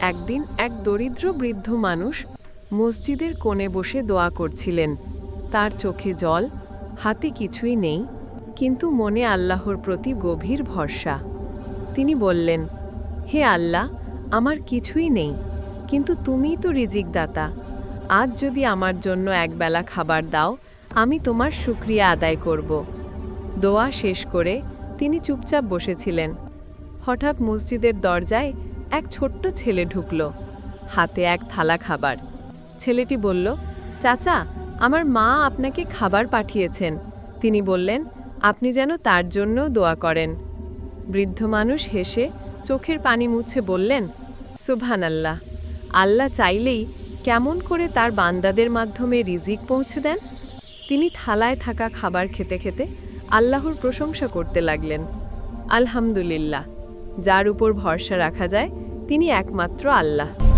একদিন এক দরিদ্র বৃদ্ধ মানুষ মসজিদের কোণে বসে দোয়া করছিলেন। তার চোখে জল, হাতে কিছুই নেই, কিন্তু মনে আল্লাহর প্রতি গভীর ভরসা। তিনি বললেন, হে আল্লাহ, আমার কিছুই নেই, কিন্তু তুমিই তো রিজিক দাতা আজ যদি আমার জন্য একবেলা খাবার দাও, আমি তোমার শুক্রিয়া আদায় করব। দোয়া শেষ করে তিনি চুপচাপ বসেছিলেন। হঠাৎ মসজিদের দরজায় এক ছোট্ট ছেলে ঢুকল। হাতে এক থালা খাবার। ছেলেটি বলল, চাচা, আমার মা আপনাকে খাবার পাঠিয়েছেন। তিনি বললেন, আপনি যেন তার জন্য দোয়া করেন। বৃদ্ধ মানুষ হেসে চোখের পানি মুছে বললেন সুবহান আল্লাহ আল্লাহ চাইলেই কেমন করে তার বান্দাদের মাধ্যমে রিজিক পৌঁছে দেন? তিনি থালায় থাকা খাবার খেতে খেতে আল্লাহর প্রশংসা করতে লাগলেন। আলহামদুলিল্লাহ যার উপর ভরসা রাখা যায় তিনি একমাত্র আল্লাহ।